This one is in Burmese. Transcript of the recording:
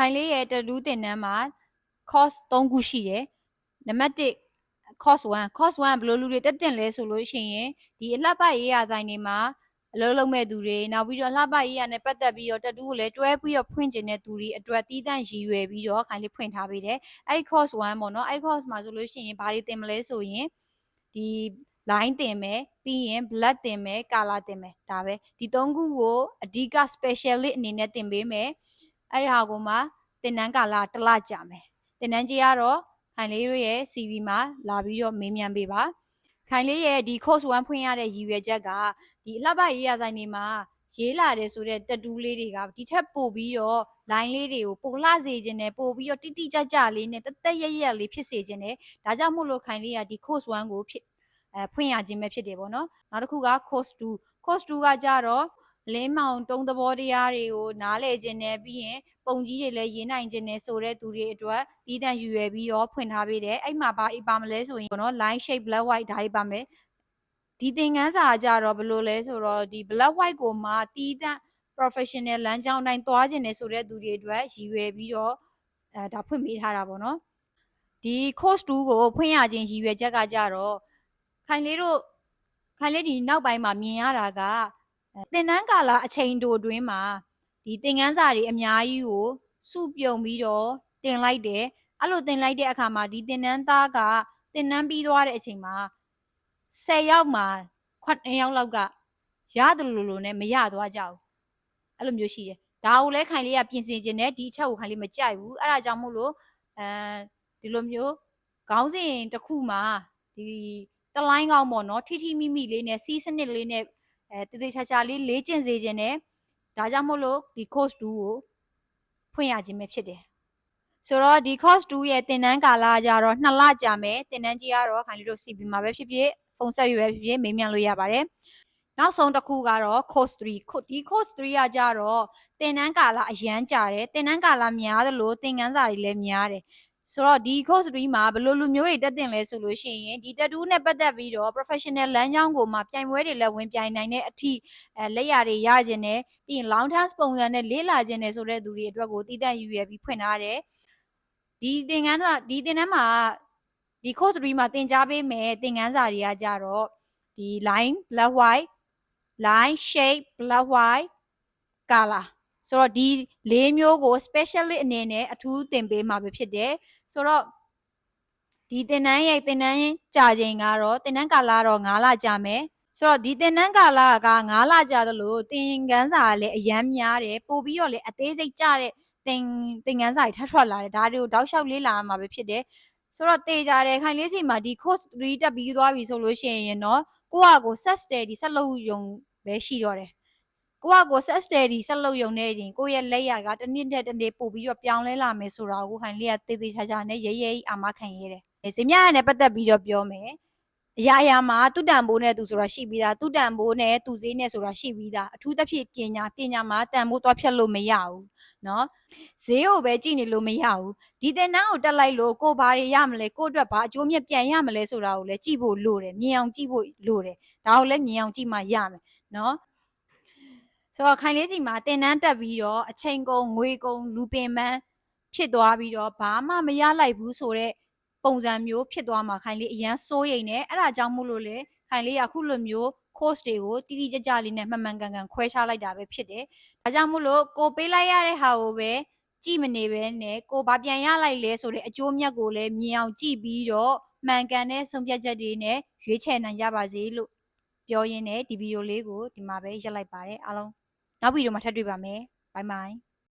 ခိုင်လေးရဲ့တလူးတင်နန်းမှာ course 3ခုရှိတယ်နံပါတ်1 course 1 course 1ဘယ်လိုလူတွေတက်တင်လဲဆိုလို့ရှိရင်ဒီအလှပရေးရဆိုင်တွေမှာအလုပ်လုပ်မဲ့သူတွေနောက်ပြီးတော့အလှပရေးရနဲ့ပတ်သက်ပြီးတော့တက်တူးကိုလည်းတွဲပြီးတော့ဖွင့်ကျင်တဲ့သူတွေအတွက်တီးတန့်ရည်ရွယ်ပြီးတော့ခိုင်လေးဖွင့်ထားပေးတယ်အဲ့ဒီ course 1ပေါ့နော်အဲ့ဒီ course မှာဆိုလို့ရှိရင်ဘာတွေသင်မလဲဆိုရင်ဒီ line တင်မယ်ပြီးရင် blood တင်မယ် color တင်မယ်ဒါပဲဒီသုံးခုကိုအဓိက specialist အနေနဲ့တင်ပေးမယ် အဲ့ဒါကိုမှသင်တန်းကာလတစ်လကြာမယ်သင်တန်းကြီးကတော့ခိုင်လေးတို့ရဲ့ CV မှာလာပြီးတော့မေးမြန်းပေးပါခိုင်လေးရဲ့ဒီ course 1ဖွင့်ရတဲ့ရည်ရွယ်ချက်ကဒီအလှပရေးရဆိုင်တွေမှာရေးလာတယ်ဆိုတဲ့တက်တူးလေးတွေကဒီထက်ပိုပြီးတော့ line လေးတွေကိုပိုလှစေခြင်းနဲ့ပိုပြီးတော့တိတိကျကျလေးနဲ့တက်တက်ရက်ရက်လေးဖြစ်စေခြင်းနဲ့ဒါကြောင့်မို့လို့ခိုင်လေးကဒီ course 1ကိုဖြစ်အဲဖွင့်ရခြင်းပဲဖြစ်တယ်ပေါ့နော်နောက်တစ်ခုက course 2 course 2ကကြတော့ လင်းမောင်တုံးသဘောတရားတွေကိုနားလည်ခြင်းနဲ့ပြီးရင်ပုံကြီးတွေလည်းရေးနိုင်ခြင်းနဲ့ဆိုတဲ့သူတွေအတွက်တီးတန့်ယူရပြီးတော့ဖွင့်ထားပေးတယ်အဲ့မှာဘာအပါမလဲဆိုရင်ပေါ့နော် line shape black white ဒါတွေပါမယ်ဒီသင်ခန်းစာကြတော့ဘယ်လိုလဲဆိုတော့ဒီ black white ကိုမှတီးတန့် professional လမ်းကြောင်းတိုင်းသွားခြင်းနဲ့ဆိုတဲ့သူတွေအတွက်ရည်ရွယ်ပြီးတော့အဲဒါဖွင့်ပေးထားတာပေါ့နော်ဒီ course 2ကိုဖွင့်ရခြင်းရည်ရွယ်ချက်ကကြတော့ခိုင်လေးတို့ခိုင်လေးဒီနောက်ပိုင်းမှာမြင်ရတာက သင်တန်းကာလအချိန်တိုအတွင်းမှာဒီသင်ခန်းစာတွေအများကြီးကိုစုပြုံပြီးတော့တင်လိုက်တယ်အဲ့လိုတင်လိုက်တဲ့အခါမှာဒီသင်တန်းသားကသင်တန်းပြီးသွားတဲ့အချိန်မှာ10ယောက်မှာ9ယောက်လောက်ကရတယ်လို့လို့နဲ့မရသွားကြဘူးအဲ့လိုမျိုးရှိတယ်ဒါကိုလည်းခိုင်လေးကပြင်ဆင်ခြင်းနဲ့ဒီအချက်ကိုခိုင်လေးမကြိုက်ဘူးအဲ့ဒါကြောင့်မို့လို့အဲဒီလိုမျိုးခေါင်းစဉ်တစ်ခုမှာဒီတလိုင်းကောင်းပေါ့နော်ထိထိမိမိလေးနဲ့စီးစနစ်လေးနဲ့ အဲတသေးချာချာလေးလေ့ကျင့်စေခြင်းနဲ့ဒါကြောင့်မို့လို့ဒီ course 2ကိုဖွင့်ရခြင်းပဲဖြစ်တယ်ဆိုတော့ဒီ course 2ရဲ့သင်တန်းကာလကြတော့2လကြာမယ်သင်တန်းကြီးကတော့ခိုင်လေးတို့ CP မှာပဲဖြစ်ဖြစ်ဖုန်းဆက်ရွယ်ဖြစ်ဖြစ်မေးမြန်းလို့ရပါတယ်နောက်ဆုံးတစ်ခုကတော့ course 3ဒီ course 3ကကြတော့သင်တန်းကာလအရန်ကြာတယ်သင်တန်းကာလများသလိုသင်ခန်းစာတွေလည်းများတယ် ဆိုတော့ဒီ course 3မှာဘယ်လိုလူမျိုးတွေတက်တင်လဲဆိုလို့ရှိရင်ဒီတက်တူးနဲ့ပတ်သက်ပြီးတော့ professional လမ်းကြောင်းကိုမှပြိုင်ပွဲတွေလည်းဝင်ပြိုင်နိုင်တဲ့အထိအဲလက်ရတွေရခြင်းနဲ့ပြီးရင် long term ပုံစံနဲ့လေးလာခြင်းနဲ့ဆိုတဲ့သူတွေအတွက်ကိုတည်တံ့ယူရပြီးဖွင့်ထားတယ်ဒီသင်ခန်းစာဒီသင်တန်းမှာဒီ course 3မှာသင်ကြားပေးမယ်သင်ခန်းစာတွေကကြတော့ဒီ line black white line shape black white color ဆိုတော့ဒီ၄မျိုးကို specialist အနေနဲ့အထူးသင်ပေးမှာပဲဖြစ်တယ်ဆိုတော့ဒီသင်တန်းရဲ့သင်တန်းကြာချိန်ကတော့သင်တန်းကာလတော့9လကြာမယ်ဆိုတော့ဒီသင်တန်းကာလက9လကြာသလိုသင်ခန်းစာကလည်းအရန်များတယ်ပို့ပြီးတော့လည်းအသေးစိတ်ကြတဲ့သင်သင်ခန်းစာတွေထပ်ထွက်လာတယ်ဒါတွေကိုတောက်လျှောက်လေးလာမှာပဲဖြစ်တယ်ဆိုတော့တေးကြတယ်ခိုင်လေးစီမှာဒီ course 3တက်ပြီးသွားပြီဆိုလို့ရှိရင်တော့ကိုကကို set study ဆက်လုပ်ရုံပဲရှိတော့တယ် ကိုကကို set study ဆက်လုပ်ရုံနဲ့ရင်ကိုရဲ့လက်ရကတစ်နှစ်တစ်နေ့ပို့ပြီးတော့ပြောင်းလဲလာမယ်ဆိုတာကိုခိုင်လေးကတေးသေးချာချာနဲ့ရဲရဲအာမခံရတယ်ဇင်မြရနဲ့ပတ်သက်ပြီးတော့ပြောမယ်အရာရာမှာသူတန်ဖိုးနဲ့သူဆိုတာရှိပြီးသားသူတန်ဖိုးနဲ့သူဈေးနဲ့ဆိုတာရှိပြီးသားအထူးသဖြင့်ပညာပညာမှာတန်ဖိုးသွားဖြတ်လို့မရဘူးเนาะဈေးကိုပဲကြည့်နေလို့မရဘူးဒီတင်နန်းကိုတက်လိုက်လို့ကိုဘာတွေရမလဲကိုအတွက်ဘာအကျိုးမြတ်ပြန်ရမလဲဆိုတာကိုလည်းကြည့်ဖို့လိုတယ်မြင်အောင်ကြည့်ဖို့လိုတယ်ဒါကိုလည်းမြင်အောင်ကြည့်မှရမယ်เนาะ ဆိုတော့ခိုင်လေးစီမှာတင်နန်းတက်ပြီးတော့အချိန်ကုန်ငွေကုန်လူပင်ပန်းဖြစ်သွားပြီးတော့ဘာမှမရလိုက်ဘူးဆိုတော့ပုံစံမျိုးဖြစ်သွားမှာခိုင်လေးအရန်စိုးရိမ်နေအဲ့ဒါကြောင့်မို့လို့လေခိုင်လေးကအခုလိုမျိုး course တွေကိုတိတိကျကျလေးနဲ့မှန်မှန်ကန်ကန်ခွဲခြားလိုက်တာပဲဖြစ်တယ်။ဒါကြောင့်မို့လို့ကိုပေးလိုက်ရတဲ့ဟာကိုပဲကြည့်မနေပဲနဲ့ကိုဘာပြန်ရလိုက်လဲဆိုတဲ့အကျိုးမြတ်ကိုလည်းမြင်အောင်ကြည့်ပြီးတော့မှန်ကန်တဲ့ဆုံးဖြတ်ချက်တွေနဲ့ရွေးချယ်နိုင်ကြပါစေလို့ပြောရင်းနဲ့ဒီဗီဒီယိုလေးကိုဒီမှာပဲရပ်လိုက်ပါတယ်အားလုံး နောက်ဗီဒီယိုမှာထပ်တွေ့ပါမယ်ဘိုင်ဘိုင်